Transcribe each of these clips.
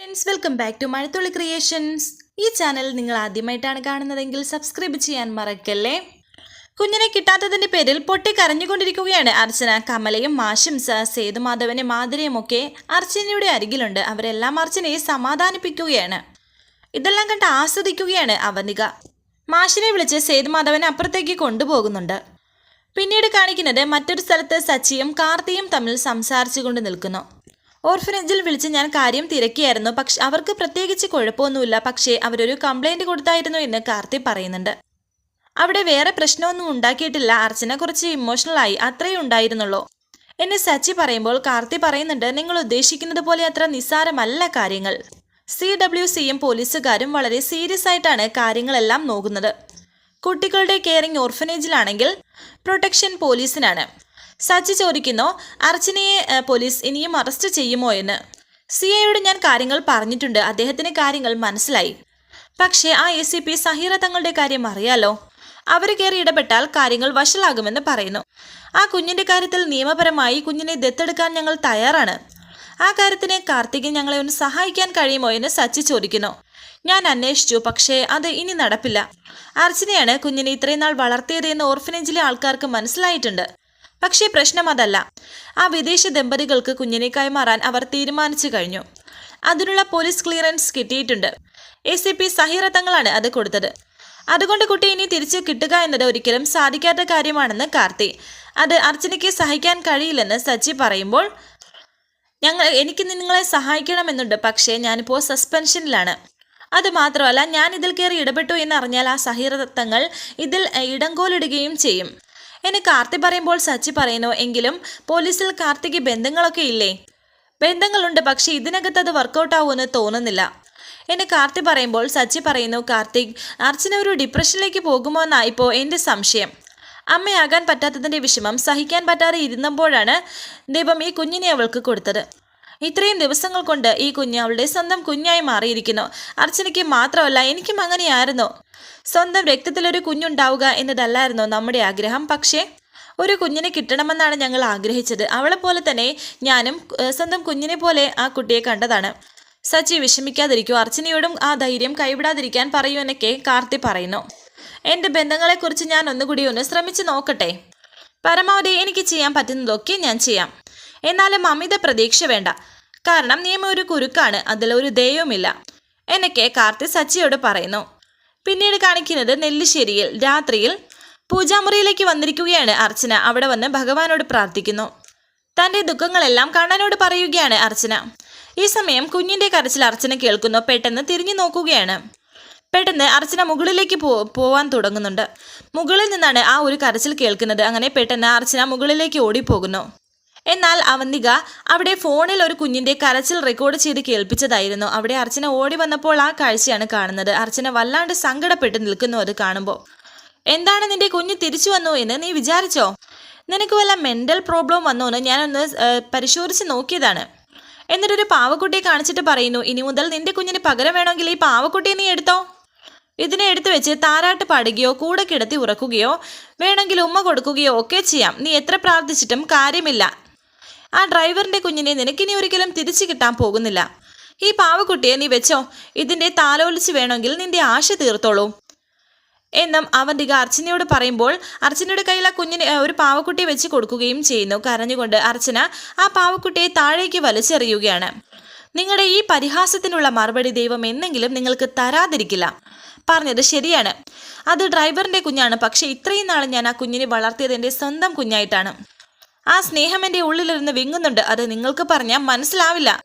Friends welcome back to Mazhathulli creations ഈ channel നിങ്ങൾ ആദ്യമായിട്ടാണ് കാണുന്നതെങ്കിൽ സബ്സ്ക്രൈബ് ചെയ്യാൻ മറക്കല്ലേ? കുഞ്ഞിനെ കിട്ടാത്തതിന്റെ പേരിൽ പൊട്ടി കരഞ്ഞുകൊണ്ടിരിക്കുകയാണ് അർച്ചന. കമലയും മാഷും സേതുമാധവനെ മാധുരിയും ഒക്കെ അർച്ചനയുടെ അരികിലുണ്ട്. അവരെല്ലാം അർച്ചനയെ സമാധാനിപ്പിക്കുകയാണ്. ഇതെല്ലാം കണ്ട് ആസ്വദിക്കുകയാണ് അവനിക. മാഷിനെ വിളിച്ച് സേതുമാധവനെ അപ്പുറത്തേക്ക് കൊണ്ടുപോകുന്നുണ്ട്. പിന്നീട് കാണിക്കുന്നത് മറ്റൊരു സ്ഥലത്ത് സച്ചിയും കാർത്തിയും തമ്മിൽ സംസാരിച്ചുകൊണ്ട് നിൽക്കുന്നു. ഓർഫനേജിൽ വിളിച്ച് ഞാൻ കാര്യം തിരക്കിയായിരുന്നു. പക്ഷെ അവർക്ക് പ്രത്യേകിച്ച് കുഴപ്പമൊന്നുമില്ല. പക്ഷേ അവരൊരു കംപ്ലൈന്റ് കൊടുത്തായിരുന്നു എന്ന് കാർത്തി പറയുന്നുണ്ട്. അവിടെ വേറെ പ്രശ്നമൊന്നും ഉണ്ടാക്കിയിട്ടില്ല. അർച്ചന കുറച്ച് ഇമോഷണൽ ആയി. അത്രയേ ഉണ്ടായിരുന്നുള്ളൂ. എന്നെ സച്ചി പറയുമ്പോൾ കാർത്തി പറയുന്നുണ്ട് നിങ്ങൾ ഉദ്ദേശിക്കുന്നത് പോലെ അത്ര നിസ്സാരമല്ല കാര്യങ്ങൾ. സി ഡബ്ല്യു സിയും പോലീസുകാരും വളരെ സീരിയസ് ആയിട്ടാണ് കാര്യങ്ങളെല്ലാം നോക്കുന്നത്. കുട്ടികളുടെ കെയറിംഗ് ഓർഫനേജിലാണെങ്കിൽ പ്രൊട്ടക്ഷൻ പോലീസിനാണ് സച്ചി ചോദിക്കുന്നു അർച്ചനയെ പോലീസ് ഇനിയും അറസ്റ്റ് ചെയ്യുമോ എന്ന്? സി ഐയോട് ഞാൻ കാര്യങ്ങൾ പറഞ്ഞിട്ടുണ്ട്. അദ്ദേഹത്തിന് കാര്യങ്ങൾ മനസ്സിലായി. പക്ഷേ ആ എ സി പി സഹീറ തങ്ങളുടെ കാര്യം അറിയാലോ? അവർ കയറി ഇടപെട്ടാൽ കാര്യങ്ങൾ വഷളാകുമെന്ന് പറയുന്നു. ആ കുഞ്ഞിന്റെ കാര്യത്തിൽ നിയമപരമായി കുഞ്ഞിനെ ദത്തെടുക്കാൻ ഞങ്ങൾ തയ്യാറാണ്. ആ കാര്യത്തിന് കാർത്തിക് ഞങ്ങളെ ഒന്ന് സഹായിക്കാൻ കഴിയുമോ എന്ന് സച്ചി ചോദിക്കുന്നു. ഞാൻ അന്വേഷിച്ചു പക്ഷേ അത് ഇനി നടപ്പില്ല. അർച്ചനയാണ് കുഞ്ഞിനെ ഇത്രയും നാൾ വളർത്തിയത് എന്ന് ഓർഫനേജിലെ ആൾക്കാർക്ക് മനസ്സിലായിട്ടുണ്ട്. പക്ഷേ പ്രശ്നം അതല്ല. ആ വിദേശ ദമ്പതികൾക്ക് കുഞ്ഞിനെ കൈമാറാൻ അവർ തീരുമാനിച്ചു കഴിഞ്ഞു. അതിനുള്ള പോലീസ് ക്ലിയറൻസ് കിട്ടിയിട്ടുണ്ട്. എ സി പി സഹീറ തങ്ങളാണ് അത് കൊടുത്തത്. അതുകൊണ്ട് കുട്ടി ഇനി തിരിച്ചു കിട്ടുക എന്നത് ഒരിക്കലും സാധിക്കാത്ത കാര്യമാണെന്ന് കാർത്തി. അത് അർച്ചനയ്ക്ക് സഹിക്കാൻ കഴിയില്ലെന്ന് സച്ചി പറയുമ്പോൾ ഞങ്ങൾ എനിക്ക് നിങ്ങളെ സഹായിക്കണമെന്നുണ്ട് പക്ഷേ ഞാനിപ്പോൾ സസ്പെൻഷനിലാണ്. അത് മാത്രമല്ല ഞാൻ ഇതിൽ കയറി ഇടപെട്ടു എന്നറിഞ്ഞാൽ ആ സഹീർത്തങ്ങൾ ഇതിൽ ഇടങ്കോലിടുകയും ചെയ്യും. എന്നെ കാർത്തി പറയുമ്പോൾ സച്ചി പറയുന്നു എങ്കിലും പോലീസിൽ കാർത്തിക്ക് ബന്ധങ്ങളൊക്കെ ഇല്ലേ? ബന്ധങ്ങളുണ്ട് പക്ഷേ ഇതിനകത്ത് അത് വർക്കൗട്ട് ആവുമെന്ന് തോന്നുന്നില്ല. എന്നെ കാർത്തി പറയുമ്പോൾ സച്ചി പറയുന്നു കാർത്തിക് അർച്ചന ഒരു ഡിപ്രഷനിലേക്ക് പോകുമോ എന്നായിപ്പോൾ എന്റെ സംശയം. അമ്മയാകാൻ പറ്റാത്തതിന്റെ വിഷമം സഹിക്കാൻ പറ്റാതെ ഇരുന്നപ്പോഴാണ് ദൈവം ഈ കുഞ്ഞിനെ അവൾക്ക് കൊടുത്തത്. ഇത്രയും ദിവസങ്ങൾ കൊണ്ട് ഈ കുഞ്ഞ് അവളുടെ സ്വന്തം കുഞ്ഞായി മാറിയിരിക്കുന്നു. അർച്ചനയ്ക്ക് മാത്രമല്ല എനിക്കും അങ്ങനെയായിരുന്നു. സ്വന്തം രക്തത്തിലൊരു കുഞ്ഞുണ്ടാവുക എന്നതല്ലായിരുന്നോ നമ്മുടെ ആഗ്രഹം? പക്ഷേ ഒരു കുഞ്ഞിനെ കിട്ടണമെന്നാണ് ഞങ്ങൾ ആഗ്രഹിച്ചത്. അവളെ പോലെ തന്നെ ഞാനും സ്വന്തം കുഞ്ഞിനെ പോലെ ആ കുട്ടിയെ കണ്ടതാണ്. സച്ചി വിഷമിക്കാതിരിക്കൂ അർച്ചനയോടും ആ ധൈര്യം കൈവിടാതിരിക്കാൻ പറയൂ എന്നൊക്കെ കാർത്തി പറയുന്നു. എന്റെ ബന്ധങ്ങളെക്കുറിച്ച് ഞാൻ ഒന്നുകൂടി ഒന്ന് ശ്രമിച്ചു നോക്കട്ടെ? പരമാവധി എനിക്ക് ചെയ്യാൻ പറ്റുന്നതൊക്കെ ഞാൻ ചെയ്യാം. എന്നാലും അമിത പ്രതീക്ഷ വേണ്ട. കാരണം നിയമം ഒരു കുരുക്കാണ് അതിലൊരു ദയവുമില്ല. എന്നൊക്കെ കാർത്തി സച്ചിയോട് പറയുന്നു. പിന്നീട് കാണിക്കുന്നത് നെല്ലിശ്ശേരിയിൽ രാത്രിയിൽ പൂജാമുറിയിലേക്ക് വന്നിരിക്കുകയാണ് അർച്ചന. അവിടെ വന്ന് ഭഗവാനോട് പ്രാർത്ഥിക്കുന്നു. തന്റെ ദുഃഖങ്ങളെല്ലാം കണ്ണനോട് പറയുകയാണ് അർച്ചന. ഈ സമയം കുഞ്ഞിന്റെ കരച്ചിൽ അർച്ചന കേൾക്കുന്നു. പെട്ടെന്ന് തിരിഞ്ഞു നോക്കുകയാണ്. പെട്ടെന്ന് അർച്ചന മുകളിലേക്ക് പോ പോവാൻ തുടങ്ങുന്നുണ്ട്. മുകളിൽ നിന്നാണ് ആ ഒരു കരച്ചിൽ കേൾക്കുന്നത്. അങ്ങനെ പെട്ടെന്ന് അർച്ചന മുകളിലേക്ക് ഓടിപ്പോകുന്നു. എന്നാൽ അവന്തിക അവിടെ ഫോണിൽ ഒരു കുഞ്ഞിന്റെ കരച്ചിൽ റെക്കോർഡ് ചെയ്ത് കേൾപ്പിച്ചതായിരുന്നു. അവിടെ അർച്ചന ഓടി വന്നപ്പോൾ ആ കാഴ്ചയാണ് കാണുന്നത്. അർച്ചന വല്ലാണ്ട് സങ്കടപ്പെട്ട് നിൽക്കുന്നു അത് കാണുമ്പോൾ. എന്താണ് നിന്റെ കുഞ്ഞ് തിരിച്ചു വന്നു എന്ന് നീ വിചാരിച്ചോ? നിനക്ക് വല്ല മെന്റൽ പ്രോബ്ലം വന്നോ എന്ന് ഞാനൊന്ന് പരിശോധിച്ച് നോക്കിയതാണ്. എന്നിട്ടൊരു പാവക്കുട്ടിയെ കാണിച്ചിട്ട് പറയുന്നു ഇനി മുതൽ നിന്റെ കുഞ്ഞിന് പകരം വേണമെങ്കിൽ ഈ പാവക്കുട്ടിയെ നീ എടുത്തോ? ഇതിനെ എടുത്തു വെച്ച് താരാട്ട് പാടുകയോ കൂടെ കിടത്തി ഉറക്കുകയോ വേണമെങ്കിൽ ഉമ്മ കൊടുക്കുകയോ ഒക്കെ ചെയ്യാം. നീ എത്ര പ്രാർത്ഥിച്ചിട്ടും കാര്യമില്ല. ആ ഡ്രൈവറിന്റെ കുഞ്ഞിനെ നിനക്കിനി ഒരിക്കലും തിരിച്ചു കിട്ടാൻ പോകുന്നില്ല. ഈ പാവക്കുട്ടിയെ നീ വെച്ചോ. ഇതിന്റെ താലോലിച്ച് വേണമെങ്കിൽ നിന്റെ ആശ തീർത്തോളൂ. എന്നും അവന്തിക അർച്ചനയോട് പറയുമ്പോൾ അർച്ചനയുടെ കയ്യിൽ ആ കുഞ്ഞിനെ ഒരു പാവക്കുട്ടിയെ വെച്ച് കൊടുക്കുകയും ചെയ്യുന്നു. കരഞ്ഞുകൊണ്ട് അർച്ചന ആ പാവക്കുട്ടിയെ താഴേക്ക് വലിച്ചെറിയുകയാണ്. നിങ്ങളുടെ ഈ പരിഹാസത്തിനുള്ള മറുപടി ദൈവം എന്നെങ്കിലും നിങ്ങൾക്ക് തരാതിരിക്കില്ല. പറഞ്ഞത് ശരിയാണ്. അത് ഡ്രൈവറിന്റെ കുഞ്ഞാണ്. പക്ഷേ ഇത്രയും നാൾ ഞാൻ ആ കുഞ്ഞിനെ വളർത്തിയത് എന്റെ സ്വന്തം കുഞ്ഞായിട്ടാണ്. ആ സ്നേഹം എന്റെ ഉള്ളിലിരുന്ന് വിങ്ങുന്നുണ്ട്. അത് നിങ്ങൾക്ക് പറഞ്ഞാൽ മനസ്സിലാവില്ല.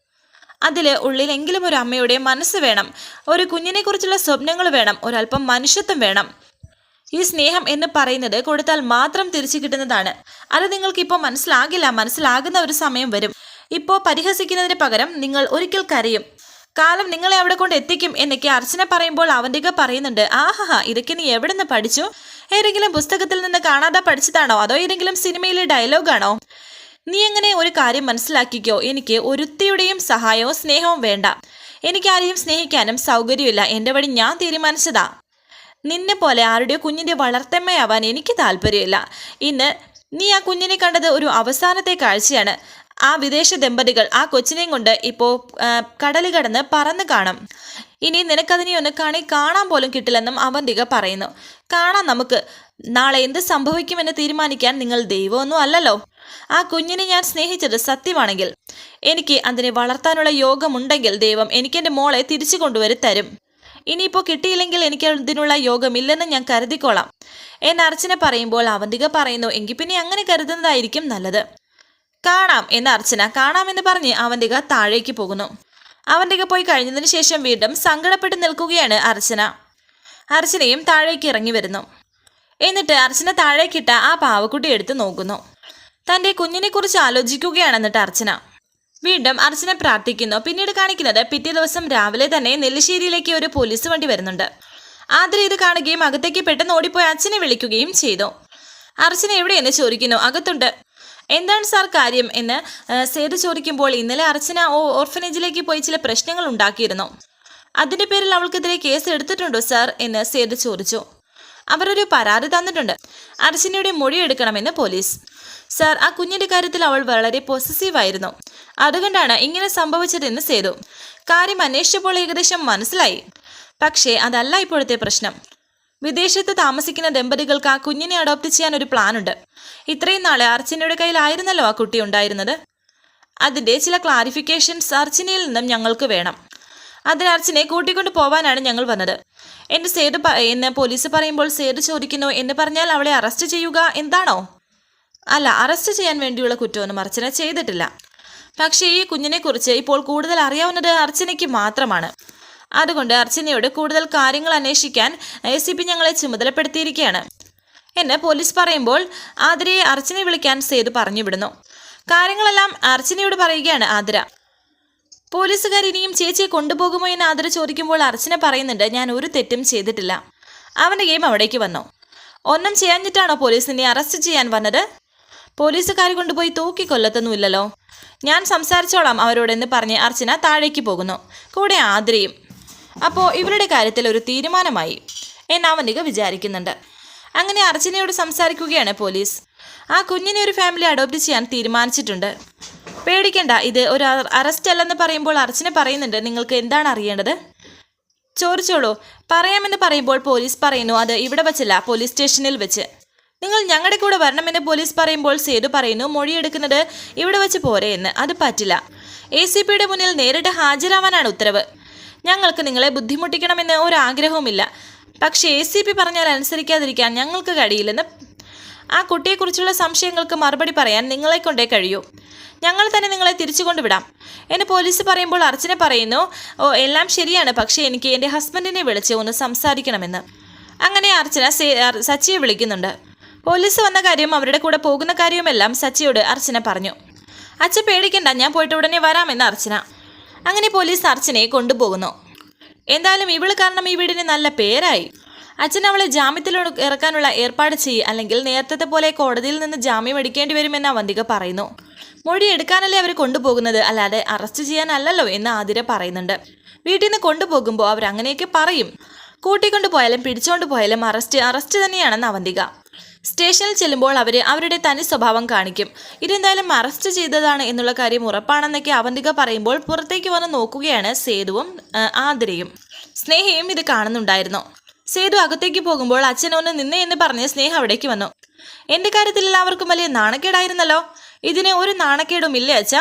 അതിൽ ഉള്ളിലെങ്കിലും ഒരു അമ്മയുടെ മനസ്സ് വേണം. ഒരു കുഞ്ഞിനെക്കുറിച്ചുള്ള സ്വപ്നങ്ങൾ വേണം. ഒരല്പം മനുഷ്യത്വം വേണം. ഈ സ്നേഹം എന്ന് പറയുന്നത് കൊടുത്താൽ മാത്രം തിരിച്ചു കിട്ടുന്നതാണ്. അത് നിങ്ങൾക്ക് ഇപ്പോൾ മനസ്സിലാകില്ല. മനസ്സിലാകുന്ന ഒരു സമയം വരും. ഇപ്പോൾ പരിഹസിക്കുന്നതിന് പകരം നിങ്ങൾ ഒരിക്കൽ കരയും. കാലം നിങ്ങളെ അവിടെ കൊണ്ട് എത്തിക്കും എന്നൊക്കെ അർച്ചന പറയുമ്പോൾ അവന്തിക പറയുന്നുണ്ട് ആഹാ ഇതൊക്കെ നീ എവിടെ നിന്ന് പഠിച്ചു? ഏതെങ്കിലും പുസ്തകത്തിൽ നിന്ന് കാണാതെ പഠിച്ചതാണോ? അതോ ഏതെങ്കിലും സിനിമയിലെ ഡയലോഗാണോ നീ എങ്ങനെ ഒരു കാര്യം മനസ്സിലാക്കിക്കോ? എനിക്ക് ഒരുത്തിയുടെയും സഹായവും സ്നേഹവും വേണ്ട. എനിക്ക് ആരെയും സ്നേഹിക്കാനും സൗകര്യമില്ല. എന്റെ വഴി ഞാൻ തീരുമാനിച്ചതാ. നിന്നെ പോലെ ആരുടെയോ കുഞ്ഞിന്റെ വളർത്തമ്മയാവാൻ എനിക്ക് താല്പര്യമില്ല. ഇന്ന് നീ ആ കുഞ്ഞിനെ കണ്ടത് ഒരു അവസാനത്തെ കാഴ്ചയാണ്. ആ വിദേശ ദമ്പതികൾ ആ കൊച്ചിനെയും കൊണ്ട് ഇപ്പോൾ കടൽ കടന്ന് പറന്ന് കാണും. ഇനി നിനക്കതിനെ ഒന്ന് കണി കാണാൻ പോലും കിട്ടില്ലെന്നും അവന്തിക പറയുന്നു. കാണാം നമുക്ക്. നാളെ എന്ത് സംഭവിക്കുമെന്ന് തീരുമാനിക്കാൻ നിങ്ങൾ ദൈവമൊന്നും അല്ലല്ലോ. ആ കുഞ്ഞിനെ ഞാൻ സ്നേഹിച്ചത് സത്യമാണെങ്കിൽ എനിക്ക് അതിനെ വളർത്താനുള്ള യോഗമുണ്ടെങ്കിൽ ദൈവം എനിക്കെന്റെ മോളെ തിരിച്ചു കൊണ്ടുവരി തരും. ഇനിയിപ്പോൾ കിട്ടിയില്ലെങ്കിൽ എനിക്ക് അതിനുള്ള യോഗമില്ലെന്ന് ഞാൻ കരുതിക്കോളാം. എന്ന് അർച്ചന പറയുമ്പോൾ അവന്തിക പറയുന്നു എങ്കിൽ പിന്നെ അങ്ങനെ കരുതുന്നതായിരിക്കും നല്ലത്. കാണാം എന്ന് അർച്ചന കാണാമെന്ന് പറഞ്ഞ് അവന്തിക താഴേക്ക് പോകുന്നു. അവന്തിക പോയി കഴിഞ്ഞതിന് ശേഷം വീണ്ടും സങ്കടപ്പെട്ട് നിൽക്കുകയാണ് അർച്ചന. അർച്ചനയും താഴേക്ക് ഇറങ്ങി വരുന്നു. എന്നിട്ട് അർച്ചന താഴേക്കിട്ട ആ പാവക്കുട്ടി എടുത്ത് നോക്കുന്നു. തന്റെ കുഞ്ഞിനെക്കുറിച്ച് ആലോചിക്കുകയാണെന്നിട്ട് അർച്ചന. വീണ്ടും അർച്ചന പ്രാർത്ഥിക്കുന്നു. പിന്നീട് കാണിക്കുന്നത് പിറ്റേ ദിവസം രാവിലെ തന്നെ നെല്ലിശ്ശേരിയിലേക്ക് ഒരു പോലീസ് വണ്ടി വരുന്നുണ്ട്. ആദ്രി ഇത് കാണുകയും അകത്തേക്ക് പെട്ടെന്ന് ഓടിപ്പോയി അച്ഛനെ വിളിക്കുകയും ചെയ്തു. അർച്ചന എവിടെയെന്ന് ചോദിക്കുന്നു. അകത്തുണ്ട്. എന്താണ് സാർ കാര്യം എന്ന് സേത് ചോദിക്കുമ്പോൾ ഇന്നലെ അർച്ചന ഓർഫനേജിലേക്ക് പോയി ചില പ്രശ്നങ്ങൾ ഉണ്ടാക്കിയിരുന്നു. അതിന്റെ പേരിൽ അവൾക്കെതിരെ കേസ് എടുത്തിട്ടുണ്ടോ സാർ എന്ന് സേതു ചോദിച്ചു. അവരൊരു പരാതി തന്നിട്ടുണ്ട്. അർച്ചനയുടെ മൊഴി എടുക്കണമെന്ന് പോലീസ്. സാർ ആ കുഞ്ഞിന്റെ കാര്യത്തിൽ അവൾ വളരെ പോസിറ്റീവ് ആയിരുന്നു. അതുകൊണ്ടാണ് ഇങ്ങനെ സംഭവിച്ചതെന്ന് സേതു. കാര്യം അന്വേഷിച്ചപ്പോൾ ഏകദേശം മനസ്സിലായി. പക്ഷേ അതല്ല ഇപ്പോഴത്തെ പ്രശ്നം. വിദേശത്ത് താമസിക്കുന്ന ദമ്പതികൾക്ക് ആ കുഞ്ഞിനെ അഡോപ്റ്റ് ചെയ്യാൻ ഒരു പ്ലാനുണ്ട് ഇത്രയും നാളെ അർച്ചനയുടെ കയ്യിലായിരുന്നല്ലോ ആ കുട്ടി ഉണ്ടായിരുന്നത്. അതിന്റെ ചില ക്ലാരിഫിക്കേഷൻസ് അർച്ചനയിൽ നിന്നും ഞങ്ങൾക്ക് വേണം. അതിന് അർച്ചനെ കൂട്ടിക്കൊണ്ട് പോവാനാണ് ഞങ്ങൾ വന്നത്. എന്റെ സേതു എന്ന് പോലീസ് പറയുമ്പോൾ സേതു ചോദിക്കുന്നു എന്ന് പറഞ്ഞാൽ അവളെ അറസ്റ്റ് ചെയ്യുക എന്താണോ? അല്ല അറസ്റ്റ് ചെയ്യാൻ വേണ്ടിയുള്ള കുറ്റമൊന്നും അർച്ചന ചെയ്തിട്ടില്ല. പക്ഷേ ഈ കുഞ്ഞിനെക്കുറിച്ച് ഇപ്പോൾ കൂടുതൽ അറിയാവുന്നത് അർച്ചനയ്ക്ക് മാത്രമാണ്. അതുകൊണ്ട് അർച്ചനയോട് കൂടുതൽ കാര്യങ്ങൾ അന്വേഷിക്കാൻ എ സി പി ഞങ്ങളെ ചുമതലപ്പെടുത്തിയിരിക്കുകയാണ്. എന്ന് പോലീസ് പറയുമ്പോൾ ആതിരയെ അർച്ചനെ വിളിക്കാൻ സേതു പറഞ്ഞു വിടുന്നു കാര്യങ്ങളെല്ലാം അർച്ചനയോട് പറയുകയാണ് ആതിര. പോലീസുകാർ ഇനിയും ചേച്ചിയെ കൊണ്ടുപോകുമോ എന്ന് ആതിര ചോദിക്കുമ്പോൾ അർച്ചന പറയുന്നുണ്ട് ഞാൻ ഒരു തെറ്റും ചെയ്തിട്ടില്ല. അവന്റെ ഗെയിം അവിടേക്ക് വന്നു. ഒന്നും ചെയ്യാഞ്ഞിട്ടാണോ പോലീസ് നിന്നെ അറസ്റ്റ് ചെയ്യാൻ വന്നത്? പോലീസുകാർ കൊണ്ടുപോയി തൂക്കി കൊല്ലത്തൊന്നുമില്ലല്ലോ ഞാൻ സംസാരിച്ചോളാം അവരോടെന്ന് പറഞ്ഞ് അർച്ചന താഴേക്ക് പോകുന്നു. കൂടെ ആതിരയും അപ്പോൾ ഇവരുടെ കാര്യത്തിൽ ഒരു തീരുമാനമായി. എന്ന് അവനിക വിചാരിക്കുന്നുണ്ട്. അങ്ങനെ അർച്ചനയോട് സംസാരിക്കുകയാണ് പോലീസ്. ആ കുഞ്ഞിനെ ഒരു ഫാമിലി അഡോപ്റ്റ് ചെയ്യാൻ തീരുമാനിച്ചിട്ടുണ്ട്. പേടിക്കണ്ട ഇത് ഒരു അറ- അറസ്റ്റ് അല്ലെന്ന് പറയുമ്പോൾ അർച്ചന പറയുന്നുണ്ട് നിങ്ങൾക്ക് എന്താണ് അറിയേണ്ടത്? ചോദിച്ചോളൂ. പറയാമെന്ന് പറയുമ്പോൾ പോലീസ് പറയുന്നു അത് ഇവിടെ വച്ചല്ല പോലീസ് സ്റ്റേഷനിൽ വെച്ച്. നിങ്ങൾ ഞങ്ങളുടെ കൂടെ വരണമെന്ന് പോലീസ് പറയുമ്പോൾ സേതു പറയുന്നു മൊഴിയെടുക്കുന്നത് ഇവിടെ വെച്ച് പോരെ എന്ന്. അത് പറ്റില്ല. എ സി പിയുടെ മുന്നിൽ നേരിട്ട് ഹാജരാവാനാണ് ഉത്തരവ്. ഞങ്ങൾക്ക് നിങ്ങളെ ബുദ്ധിമുട്ടിക്കണമെന്ന് ഒരാഗ്രഹവുമില്ല. പക്ഷേ എ സി പി പറഞ്ഞാൽ അനുസരിക്കാതിരിക്കാൻ ഞങ്ങൾക്ക് കഴിയില്ലെന്ന് ആ കുട്ടിയെക്കുറിച്ചുള്ള സംശയങ്ങൾക്ക് മറുപടി പറയാൻ നിങ്ങളെ കൊണ്ടേ കഴിയൂ. ഞങ്ങൾ തന്നെ നിങ്ങളെ തിരിച്ചു കൊണ്ടുവിടാം എന്ന് പോലീസ് പറയുമ്പോൾ അർച്ചന പറയുന്നു ഓ എല്ലാം ശരിയാണ് പക്ഷേ എനിക്ക് എന്റെ ഹസ്ബൻഡിനെ വിളിച്ച് ഒന്ന് സംസാരിക്കണമെന്ന്. അങ്ങനെ അർച്ചന സച്ചിയെ വിളിക്കുന്നുണ്ട്. പോലീസ് വന്ന കാര്യം അവരുടെ കൂടെ പോകുന്ന കാര്യവുമെല്ലാം സച്ചിയോട് അർച്ചന പറഞ്ഞു. അച്ഛ പേടിക്കണ്ട ഞാൻ പോയിട്ട് ഉടനെ വരാമെന്ന് അർച്ചന. അങ്ങനെ പോലീസ് അർച്ചനയെ കൊണ്ടുപോകുന്നു. എന്തായാലും ഇവൾ കാരണം ഈ വീടിന് നല്ല പേരായി. അച്ഛൻ അവളെ ജാമ്യത്തിൽ ഇറക്കാനുള്ള ഏർപ്പാട് ചെയ്യും അല്ലെങ്കിൽ നേരത്തെ പോലെ കോടതിയിൽ നിന്ന് ജാമ്യം എടുക്കേണ്ടി വരുമെന്ന് അവന്തിക പറയുന്നു. മൊഴി എടുക്കാനല്ലേ അവർ കൊണ്ടുപോകുന്നത്? അല്ലാതെ അറസ്റ്റ് ചെയ്യാനല്ലല്ലോ എന്ന് ആതിര പറയുന്നുണ്ട്. വീട്ടിൽ നിന്ന് കൊണ്ടുപോകുമ്പോൾ അവർ അങ്ങനെയൊക്കെ പറയും. കൂട്ടിക്കൊണ്ടു പോയാലും പിടിച്ചോണ്ട് പോയാലും അറസ്റ്റ് അറസ്റ്റ് തന്നെയാണെന്ന് അവന്തിക. സ്റ്റേഷനിൽ ചെല്ലുമ്പോൾ അവർ അവരുടെ തനി സ്വഭാവം കാണിക്കും. ഇതെന്തായാലും അറസ്റ്റ് ചെയ്തതാണ് എന്നുള്ള കാര്യം ഉറപ്പാണെന്നൊക്കെ അവന്തിക പറയുമ്പോൾ പുറത്തേക്ക് വന്ന് നോക്കുകയാണ് സേതുവും ആതിരയും. സ്നേഹയും ഇത് കാണുന്നുണ്ടായിരുന്നു. സേതു അകത്തേക്ക് പോകുമ്പോൾ അച്ഛനൊന്ന് നിന്നേ എന്ന് പറഞ്ഞ് സ്നേഹ അവിടേക്ക് വന്നു. എന്റെ കാര്യത്തിൽ എല്ലാവർക്കും വലിയ നാണക്കേടായിരുന്നല്ലോ? ഇതിന് ഒരു നാണക്കേടും ഇല്ലേ അച്ഛ?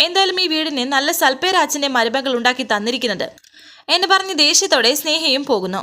എന്തായാലും ഈ വീടിന് നല്ല സൽപ്പേരാച്ചന്റെ മരുമകൾ ഉണ്ടാക്കി തന്നിരിക്കുന്നത്. എന്ന് പറഞ്ഞ് ദേഷ്യത്തോടെ സ്നേഹയും പോകുന്നു.